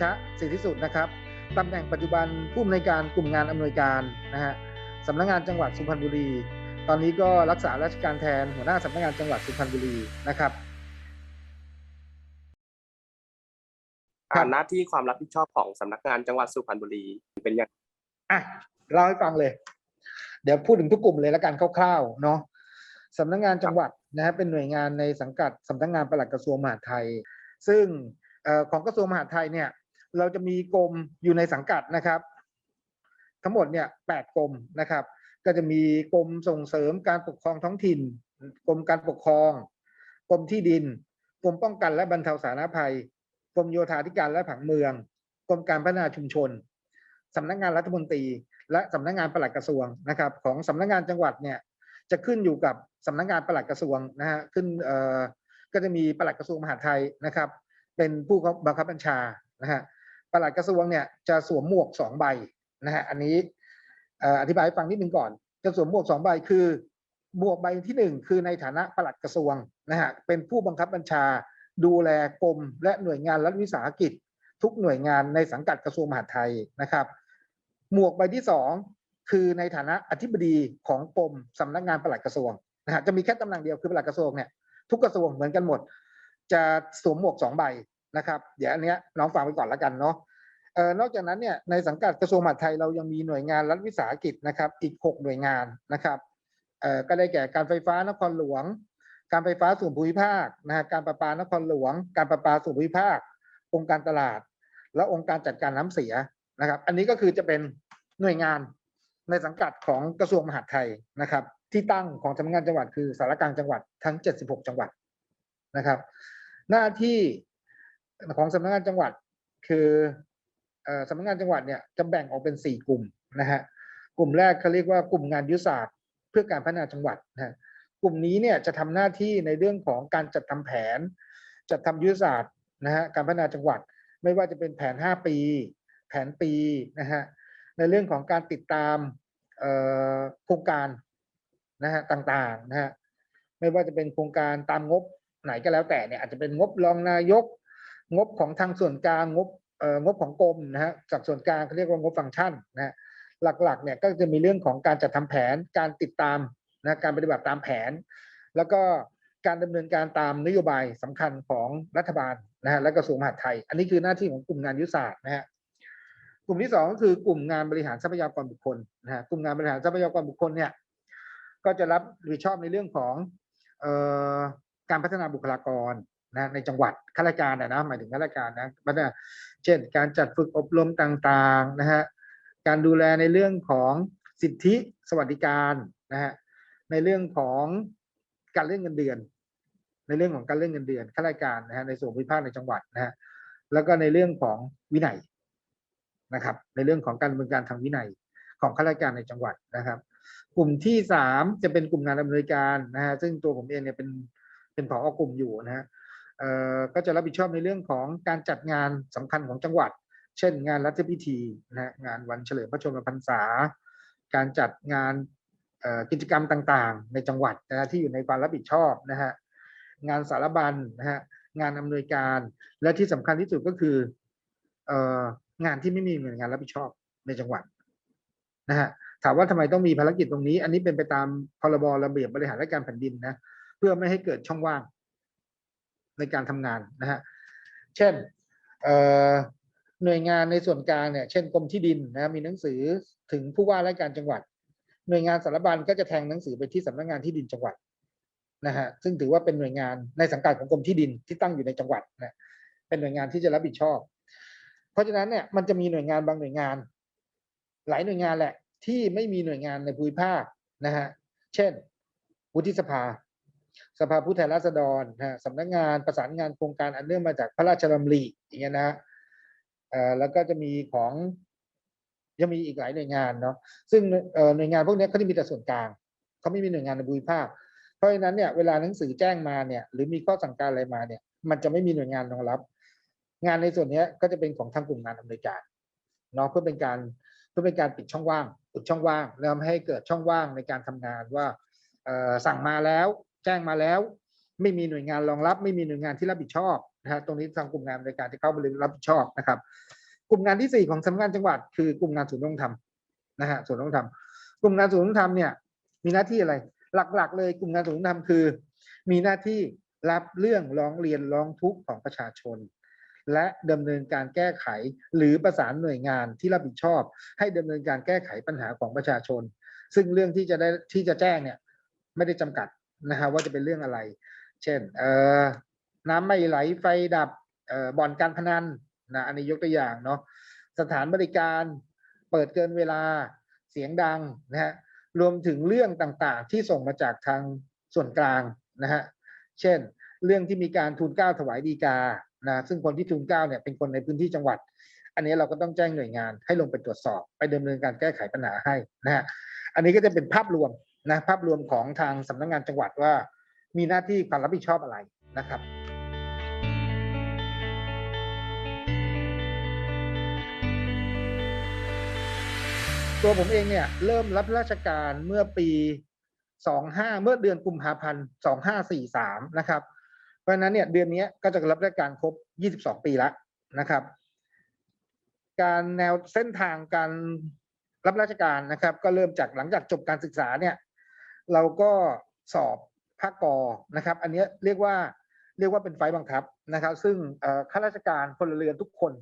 ชื่อเดชะสิทธิสุดนะครับตำแหน่งปัจจุบันผู้อำนวยการกลุ่มงานอำนวยการนะฮะสำนักงานจังหวัดสุพรรณบุรี ตอนนี้ก็รักษาราชการแทนหัวหน้าสำนักงานจังหวัดสุพรรณบุรีนะครับครัอ่าบหน้าที่ความรับผิดชอบของสำนักงานจังหวัดสุพรรณบุรีเป็นอย่างอะเล่าให้ฟังเลย เดี๋ยวพูดถึงทุกกลุ่มเลยละกันคร่าวๆเนาะสำนักงานจังหวัดนะฮะเป็นหน่วยงานในสังกัดสำนักงานปลัดกระทรวงมหาดไทย ซึ่งเอ่อของกระทรวงมหาดไทยเนี่ย เราจะมีกรมอยู่ในสังกัดนะครับ ทั้งหมดเนี่ยแปดกรมนะครับ ก็จะมีกรมส่งเสริมการปกครองท้องถิ่นกรมการปกครองกรมที่ดินกรมป้องกันและบรรเทาสาธารณภัยกรมโยธาธิการและผังเมืองกรมการพัฒนาชุมชนสำนักงานรัฐมนตรี และสำนักงานปลัดกระทรวงนะครับ ของสำนักงานจังหวัดเนี่ยจะขึ้นอยู่กับสำนักงานปลัดกระทรวงนะฮะขึ้นเอ่อก็จะมีปลัดกระทรวงมหาดไทยนะครับ เป็นผู้บังคับบัญชานะฮะ ปลัดกระทรวงเนี่ยจะสวมหมวกสองใบนะฮะอันนี้อธิบายให้ฟังนิดนึงก่อน จะสวมหมวกสองใบคือหมวกใบที่หนึ่งคือในฐานะปลัดกระทรวงนะฮะเป็นผู้บังคับบัญชา ดูแลกรมและหน่วยงานรัฐวิสาหกิจ ทุกหน่วยงานในสังกัดกระทรวงมหาดไทยนะครับ หมวกใบที่สองคือในฐานะอธิบดีของกรมสำนักงานปลัดกระทรวงนะฮะจะมีแค่ตำแหน่งเดียวคือปลัดกระทรวงเนี่ยทุกกระทรวงเหมือนกันหมด จะสวมหมวกสองใบ นะครับ เดี๋ยวอันเนี้ยน้องฟังไปก่อนแล้วกันเนาะเอ่อนอกจากนั้นเนี่ยในสังกัดกระทรวงมหาดไทยเรายังมีหน่วยงานรัฐวิสาหกิจนะครับ อีกหกหน่วยงานนะครับเอ่อก็ได้แก่การไฟฟ้านครหลวง การไฟฟ้าส่วนภูมิภาคนะฮะการประปานครหลวง การประปาส่วนภูมิภาค องค์การตลาด และองค์การจัดการน้ำเสียนะครับ อันนี้ก็คือจะเป็นหน่วยงานในสังกัดของกระทรวงมหาดไทยนะครับ ที่ตั้งของสำนักงานจังหวัดคือสารกลางจังหวัดทั้ง 76 จังหวัดนะครับ หน้าที่ ของสำนักงานจังหวัด คือสำนักงานจังหวัดเนี่ยจะแบ่งออกเป็นสี่กลุ่มนะฮะกลุ่มแรกเขาเรียกว่ากลุ่มงานยุทธศาสตร์ เพื่อการพัฒนาจังหวัดนะฮะกลุ่มนี้เนี่ยจะทำหน้าที่ในเรื่องของการจัดทำแผน จัดทำยุทธศาสตร์นะฮะการพัฒนาจังหวัด ไม่ว่าจะเป็นแผน 5 ปี แผนปีนะฮะในเรื่องของการติดตามโครงการนะฮะต่างๆนะฮะไม่ว่าจะเป็นโครงการตามงบไหนก็แล้วแต่เนี่ยอาจจะเป็นงบรองนายก งบของทางส่วนกลางงบเอ่องบของกรมนะฮะจากส่วนกลางเขาเรียกว่างบฟังก์ชันนะฮะหลักๆเนี่ยก็จะมีเรื่องของการจัดทำแผนการติดตามนะการปฏิบัติตามแผน แล้วก็การดำเนินการตามนโยบายสำคัญของรัฐบาลนะฮะและกระทรวงมหาดไทย อันนี้คือหน้าที่ของกลุ่มงานยุทธศาสตร์นะฮะกลุ่มที่สองก็คือกลุ่มงานบริหารทรัพยากรบุคคลนะฮะกลุ่มงานบริหารทรัพยากรบุคคลเนี่ยก็จะรับผิดชอบในเรื่องของเอ่อการพัฒนาบุคลากร นะในจังหวัดข้าราชการนะนะหมายถึงข้าราชการนะพันเช่น การจัดฝึกอบรมต่างๆนะฮะการดูแลในเรื่องของสิทธิสวัสดิการนะฮะในเรื่องของการเลื่อนเงินเดือน ในเรื่องของการเลื่อนเงินเดือนข้าราชการนะฮะในส่วนภูมิภาคในจังหวัดนะฮะแล้วก็ในเรื่องของวินัยนะครับ ในเรื่องของการดำเนินการทางวินัยของข้าราชการในจังหวัดนะครับ กลุ่มที่สามจะเป็นกลุ่มงานดำเนินการนะฮะซึ่งตัวผมเองเนี่ยเป็นเป็นผอกลุ่มอยู่นะฮะ ก็จะรับผิดชอบในเรื่องของการจัดงานสำคัญของจังหวัด เช่น งานรัฐพิธีนะฮะงานวันเฉลิมพระชนมพรรษา การจัดงานกิจกรรมต่างๆ ในจังหวัดนะฮะที่อยู่ในความรับผิดชอบนะฮะงานสารบัญนะฮะงานอำนวยการและที่สำคัญที่สุดก็คืองานที่ไม่มีหน่วยงานรับผิดชอบในจังหวัดนะฮะถามว่าทำไมต้องมีภารกิจตรงนี้ อันนี้เป็นไปตามพรบระเบียบบริหารราชการแผ่นดินนะเพื่อไม่ให้เกิดช่องว่าง ในการทำงานนะฮะเช่นหน่วยงานในส่วนกลางเนี่ยเช่นกรมที่ดินนะมีหนังสือถึงผู้ว่าราชการจังหวัด หน่วยงานสารบัญก็จะแทงหนังสือไปที่สำนักงานที่ดินจังหวัดนะฮะซึ่งถือว่าเป็นหน่วยงานในสังกัดของกรมที่ดินที่ตั้งอยู่ในจังหวัดนะเป็นหน่วยงานที่จะรับผิดชอบ เพราะฉะนั้นเนี่ยมันจะมีหน่วยงานบางหน่วยงาน หลายหน่วยงานแหละที่ไม่มีหน่วยงานในภูมิภาคนะฮะเช่นวุฒิสภา สภาผู้แทนราษฎรนะฮะสำนักงานประสานงานโครงการอันเนื่องมาจากพระราชดำริอย่างเงี้ยนะฮะแล้วก็จะมีของยังมีอีกหลายหน่วยงานเนาะซึ่งหน่วยงานพวกนี้เขาจะมีแต่ส่วนกลางเขาไม่มีหน่วยงานในภูมิภาค เพราะฉะนั้นเนี่ยเวลาหนังสือแจ้งมาเนี่ยหรือมีข้อสั่งการอะไรมาเนี่ย มันจะไม่มีหน่วยงานรองรับ งานในส่วนนี้ก็จะเป็นของทางกลุ่มงานอำนวยการเนาะเพื่อเป็นการเพื่อเป็นการปิดช่องว่างปิดช่องว่างแล้วไม่ให้เกิดช่องว่างในการทำงานว่าสั่งมาแล้ว แจ้งมาแล้ว ไม่มีหน่วยงานรองรับ ไม่มีหน่วยงานที่รับผิดชอบนะฮะตรงนี้ทางกลุ่มงานบริการที่เข้าบริรับผิดชอบนะครับ กลุ่มงานที่สี่ของสำนักงานจังหวัด คือกลุ่มงานศูนย์ดำรงธรรมนะฮะศูนย์ดำรงธรรมกลุ่มงานศูนย์ดำรงธรรมเนี่ยมีหน้าที่อะไร หลักๆ เลยกลุ่มงานศูนย์ดำรงธรรมคือ มีหน้าที่รับเรื่องร้องเรียนร้องทุกข์ของประชาชน และดำเนินการแก้ไขหรือประสานหน่วยงานที่รับผิดชอบ ให้ดำเนินการแก้ไขปัญหาของประชาชน ซึ่งเรื่องที่จะได้ที่จะแจ้งเนี่ยไม่ได้จำกัด นะฮะว่าจะเป็นเรื่องอะไร เช่น เอ่อน้ำไม่ไหลไฟดับเอ่อบ่อนการพนันนะอันนี้ยกตัวอย่างเนาะสถานบริการเปิดเกินเวลาเสียงดังนะฮะรวมถึงเรื่องต่างๆ ที่ส่งมาจากทางส่วนกลางนะฮะเช่น เรื่องที่มีการทูลเกล้าถวายดีกานะซึ่งคนที่ทูลเกล้าเนี่ยเป็นคนในพื้นที่จังหวัด อันนี้เราก็ต้องแจ้งหน่วยงานให้ลงไปตรวจสอบ ไปดำเนินการแก้ไขปัญหาให้นะฮะอันนี้ก็จะเป็นภาพรวม นะภาพรวมของทางสำนักงานจังหวัดว่า มีหน้าที่ความรับผิดชอบอะไรนะครับตัวผมเองเนี่ยเริ่มรับราชการเมื่อปี 25 เมื่อเดือนกุมภาพันธ์2543 นะครับ เพราะฉะนั้นเนี่ยเดือนนี้ก็จะรับราชการครบ 22 ปีแล้วนะครับ การแนวเส้นทางการรับราชการนะครับ ก็เริ่มจากหลังจากจบการศึกษาเนี่ย เราก็สอบภาคกอนะครับ อันนี้เรียกว่าเรียกว่าเป็นไฟบังคับนะครับ ซึ่งข้าราชการพลเรือนทุกคน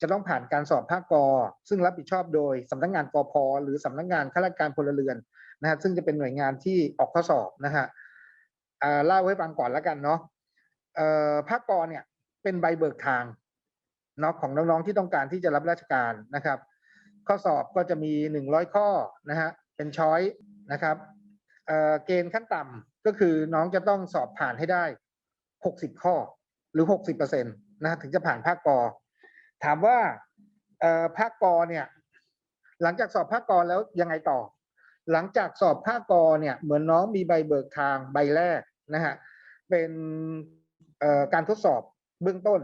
จะต้องผ่านการสอบภาคกอ ซึ่งรับผิดชอบโดยสำนักงานกอพหรือสำนักงานข้าราชการพลเรือนนะฮะซึ่งจะเป็นหน่วยงานที่ออกข้อสอบนะฮะอ่าเล่าให้ฟังก่อนแล้วกันเนาะอ่อภาคกอเนี่ยเป็นใบเบิกทางเนาะของน้องๆที่ต้องการที่จะรับราชการนะครับ ข้อสอบก็จะมีหนึ่งร้อยข้อนะฮะเป็นช้อยนะครับ เกณฑ์ขั้นต่ำก็คือน้องจะต้องสอบผ่านให้ได้หกสิบข้อหรือหกสิบเปอร์เซ็นต์นะถึงจะผ่านภาคกอ ถามว่าภาคกอเนี่ย หลังจากสอบภาคกอแล้วยังไงต่อ หลังจากสอบภาคกอเนี่ย เหมือนน้องมีใบเบิกทางใบแรกนะฮะเป็นการทดสอบเบื้องต้น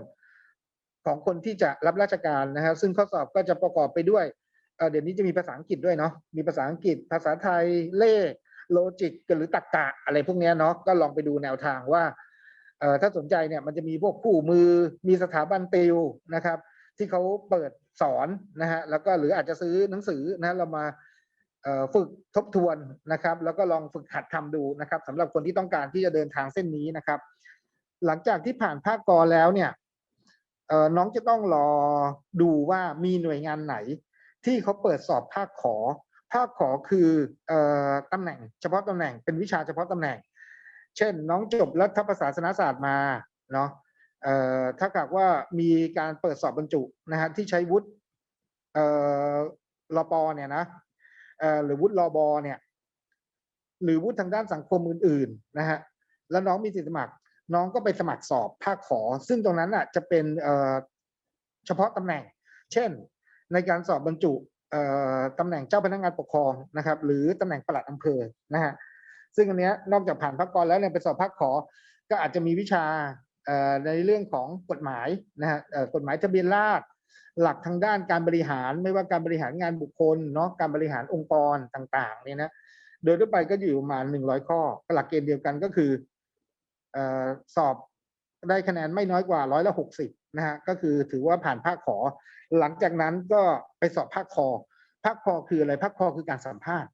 ของคนที่จะรับราชการนะฮะซึ่งข้อสอบก็จะประกอบไปด้วยเเดี๋ยวนี้จะมีภาษาอังกฤษด้วยเนาะมีภาษาอังกฤษ ภาษาไทยเลข โลจิกหรือตรรกะอะไรพวกนี้เนาะก็ลองไปดูแนวทางว่าเอ่อถ้าสนใจเนี่ยมันจะมีพวกคู่มือมีสถาบันติวนะครับ ที่เขาเปิดสอนนะฮะแล้วก็หรืออาจจะซื้อหนังสือนะเรามาฝึกทบทวนนะครับ แล้วก็ลองฝึกหัดทำดูนะครับสำหรับคนที่ต้องการที่จะเดินทางเส้นนี้นะครับ หลังจากที่ผ่านภาคกอแล้วเนี่ยน้องจะต้องรอดูว่ามีหน่วยงานไหน ที่เขาเปิดสอบภาคขอ ภาคขอคือออตำแหน่ง เฉพาะตำแหน่งเป็นวิชาเฉพาะตำแหน่ง เช่น น้องจบรัฐประศาสนศาสตร์มาเนาะถ้าหากว่ามีการเปิดสอบบรรจุนะฮะที่ใช้วุฒิเอ่อรปเนี่ยนะหรือวุฒิรบเนี่ย หรือวุฒิทางด้านสังคมอื่นๆนะฮะแล้วน้องมีสิทธิสมัคร น้องก็ไปสมัครสอบภาคขอ ซึ่งตรงนั้นอะจะเป็นเฉพาะตำแหน่ง เช่น ในการสอบบรรจุ ตำแหน่งเจ้าพนักงานปกครองนะครับ หรือตำแหน่งปลัดอำเภอนะฮะซึ่งอันเนี้ยนอกจากผ่านภาคกรแล้วเนี่ยไปสอบภาคขอ ก็อาจจะมีวิชาในเรื่องของกฎหมายนะฮะกฎหมายทะเบียนราษฎรหลักทางด้านการบริหารไม่ว่าการบริหารงานบุคคลเนาะการบริหารองค์กรต่างๆเนี่ยนะโดยทั่วไปก็อยู่ประมาณหนึ่งร้อยข้อหลักเกณฑ์เดียวกันก็คือเอ่อสอบได้คะแนนไม่น้อยกว่าร้อยละหกสิบนะฮะก็คือถือว่าผ่านภาคขอ หลังจากนั้นก็ไปสอบภาคคอภาคคอคืออะไรภาคคอคือการสัมภาษณ์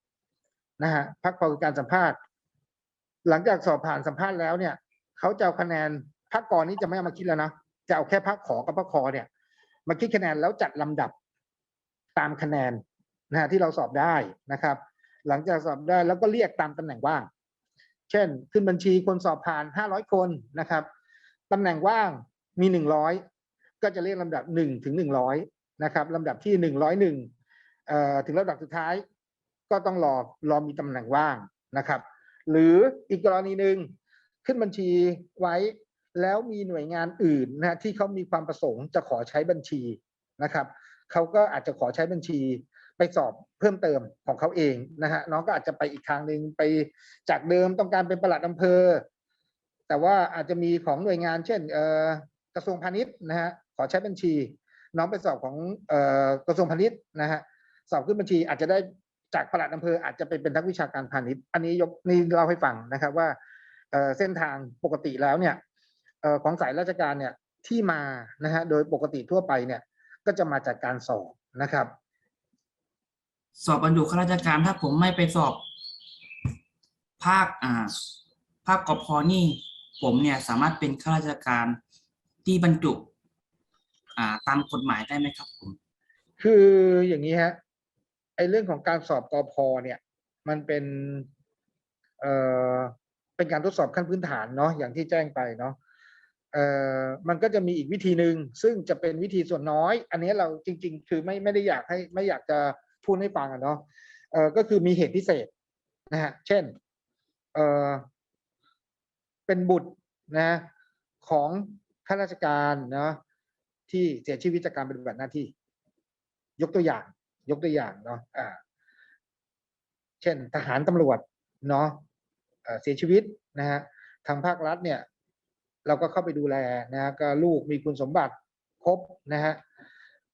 นะฮะภาคคอคือการสัมภาษณ์ หลังจากสอบผ่านสัมภาษณ์แล้วเนี่ยเขาจะเอาคะแนนภาคกรนี้จะไม่เอามาคิดแล้วนะจะเอาแค่ภาคขอกับภาคคอเนี่ย มาคิดคะแนนแล้วจัดลำดับตามคะแนนนะฮะที่เราสอบได้นะครับ หลังจากสอบได้แล้วก็เรียกตามตำแหน่งว่าง เช่น ขึ้นบัญชีคนสอบผ่าน500คนนะครับตำแหน่งว่างมี100 ก็จะเรียกลำดับ1ถึง100นะครับลำดับที่ 101เอ่อถึงลำดับสุดท้าย ก็ต้องรอรอมีตำแหน่งว่างนะครับ หรืออีกกรณีหนึ่งขึ้นบัญชีไว้แล้วมีหน่วยงานอื่นนะที่เขามีความประสงค์จะขอใช้บัญชีนะครับเขาก็อาจจะขอใช้บัญชีไปสอบเพิ่มเติมของเขาเองนะฮะน้องก็อาจจะไปอีกทางหนึ่งไปจากเดิมต้องการเป็นประหลัดอำเภอ แต่ว่าอาจจะมีของหน่วยงาน เช่นกระทรวงพาณิชย์นะฮะ ขอใช้บัญชี น้องไปสอบของออกระทรวงพาณิชย์นะฮะสอบขึ้นบัญชีอาจจะได้จากประหลัดอำเภออาจจะไปเป็นนักวิชาการพาณิชย์ อันนี้ยกนี่เล่าให้ฟังนะครับว่าเเส้นทางปกติแล้วเนี่ยออของสายราชการเนี่ยที่มานะฮะโดยปกติทั่วไปเนี่ยก็จะมาจากการสอบนะครับ สอบบรรจุข้าราชการถ้าผมไม่ไปสอบ ภาคอ่า ภาคกพนี่ ผมเนี่ยสามารถเป็นข้าราชการที่บรรจุ อ่าตามกฎหมายได้ไหมครับผม คืออย่างนี้ฮะไอเรื่องของการสอบกอพเนี่ย มันเป็นเอ่อเป็นการทดสอบขั้นพื้นฐานเนาะอย่างที่แจ้งไปเนาะเอ่อมันก็จะมีอีกวิธีหนึ่งซึ่งจะเป็นวิธีส่วนน้อย อันนี้เราจริง ๆ คือไม่ไม่ได้อยากให้ไม่อยากจะพูดให้ฟังอะเนาะเอ่อก็คือมีเหตุพิเศษนะฮะเช่นเอ่อเป็นบุตรนะของข้าราชการเนาะ ที่เสียชีวิตจากการปฏิบัติหน้าที่ ยกตัวอย่าง ยกตัวอย่างเนาะอ่า เช่น ทหารตำรวจเนาะเอ่อเสียชีวิตนะฮะทางภาครัฐเนี่ย เราก็เข้าไปดูแลนะฮะก็ลูกมีคุณสมบัติครบนะฮะ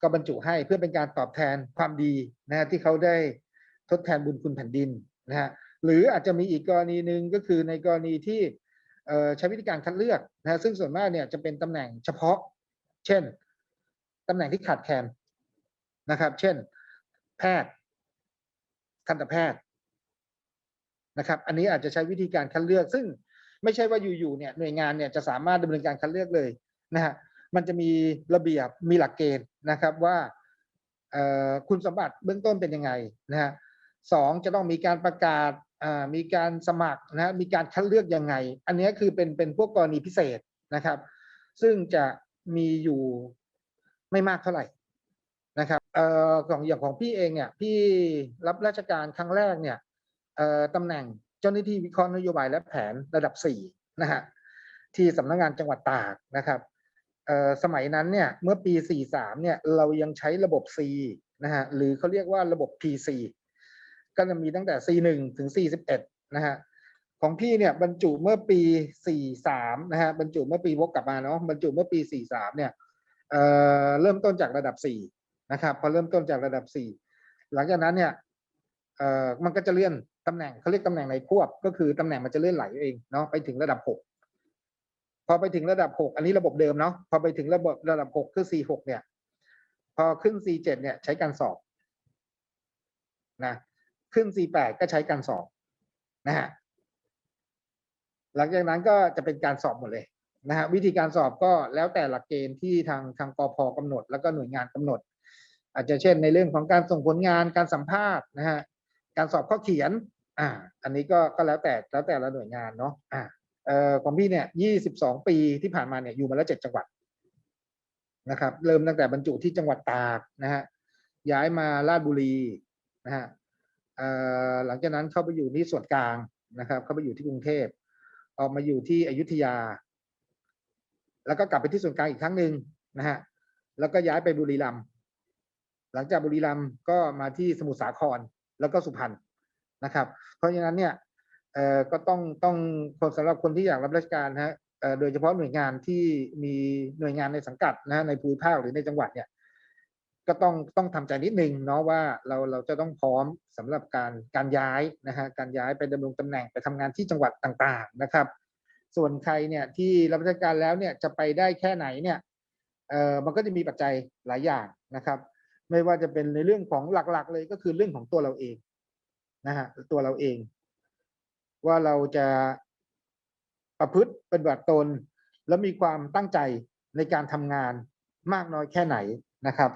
ก็บรรจุให้เพื่อเป็นการตอบแทนความดีนะฮะที่เขาได้ทดแทนบุญคุณแผ่นดินนะฮะหรืออาจจะมีอีกกรณีหนึ่งก็คือในกรณีที่ใช้วิธีการคัดเลือกนะฮะซึ่งส่วนมากเนี่ยจะเป็นตำแหน่งเฉพาะ เช่น ตำแหน่งที่ขาดแคลนนะครับ เช่น แพทย์ทันตแพทย์นะครับ อันนี้อาจจะใช้วิธีการคัดเลือก ซึ่งไม่ใช่ว่าอยู่ๆเนี่ยหน่วยงานเนี่ยจะสามารถดำเนินการคัดเลือกเลยนะฮะมันจะมีระเบียบมีหลักเกณฑ์นะครับว่าคุณสมบัติเบื้องต้นเป็นยังไงนะฮะสองจะต้องมีการประกาศมีการสมัครนะฮะมีการคัดเลือกยังไง อันนี้คือเป็นเป็นพวกกรณีพิเศษนะครับ ซึ่งจะมีอยู่ ไม่มากเท่าไหร่นะครับเอ่อของอย่างของพี่เองเนี่ยพี่รับราชการครั้งแรกเนี่ยเอ่อตำแหน่งเจ้าหน้าที่วิเคราะห์นโยบายและแผนระดับสี่นะฮะที่สำนักงานจังหวัดตากนะครับเอ่อสมัยนั้นเนี่ยเมื่อปี 43เนี่ยเรายังใช้ระบบ C นะฮะหรือเขาเรียกว่าระบบ PC ก็จะมีตั้งแต่ C1 ถึง C11 นะฮะของพี่เนี่ยบรรจุเมื่อปี 43นะฮะบรรจุเมื่อปีวกกลับมาเนาะบรรจุเมื่อปี 43เนี่ย เเริ่มต้นจากระดับ4นะครับพอเริ่มต้นจากระดับ4หลังจากนั้นเนี่ยมันก็จะเลื่อนตำแหน่งเขาเรียกตำแหน่งในควบ ก็คือตำแหน่งมันจะเลื่อนไหลเองเนาะไปถึงระดับ6พอไปถึงระดับ6อันนี้ระบบเดิมเนาะพอไปถึงระบบระดับ6คือ C6 เนี่ย พอขึ้น C7 เนี่ยใช้การสอบนะขึ้น C8 ก็ใช้การสอบนะฮะหลังจากนั้นก็จะเป็นการสอบหมดเลย นะฮะวิธีการสอบก็แล้วแต่หลักเกณฑ์ที่ทางทางกพกำหนด แล้วก็หน่วยงานกำหนด อาจจะเช่นในเรื่องของการส่งผลงานการสัมภาษณ์นะฮะการสอบข้อเขียนอ่าอันนี้ก็ก็แล้วแต่แล้วแต่ละหน่วยงานเนาะอ่าเอ่อของพี่เนี่ยยี่สิบสองปีที่ผ่านมาเนี่ยอยู่มาแล้วเจ็ดจังหวัดนะครับ เริ่มตั้งแต่บรรจุที่จังหวัดตากนะฮะย้ายมาราชบุรีนะฮะเอ่อหลังจากนั้นเข้าไปอยู่ที่ส่วนกลางนะครับ เข้าไปอยู่ที่กรุงเทพออกมาอยู่ที่อยุธยา แล้วก็กลับไปที่ส่วนกลางอีกครั้งหนึ่งนะฮะแล้วก็ย้ายไปบุรีรัมย์หลังจากบุรีรัมย์ก็มาที่สมุทรสาครแล้วก็สุพรรณนะครับ เพราะฉะนั้นเนี่ยเอ่อก็ต้องต้องคนสำหรับคนที่อยากรับราชการนะฮะเอ่อโดยเฉพาะหน่วยงานที่มีหน่วยงานในสังกัดนะฮะในภูมิภาคหรือในจังหวัดเนี่ยก็ต้องต้องทำใจนิดนึงเนาะว่าเราเราจะต้องพร้อมสำหรับการการย้ายนะฮะการย้ายไปดำรงตำแหน่งไปทำงานที่จังหวัดต่างๆนะครับ ส่วนใครเนี่ยที่รับราชการแล้วเนี่ยจะไปได้แค่ไหนเนี่ยเอ่อมันก็จะมีปัจจัยหลายอย่างนะครับ ไม่ว่าจะเป็นในเรื่องของหลักๆ เลยก็คือเรื่องของตัวเราเองนะฮะตัวเราเอง ว่าเราจะประพฤติปฏิบัติตน แล้วมีความตั้งใจในการทำงานมากน้อยแค่ไหนนะครับ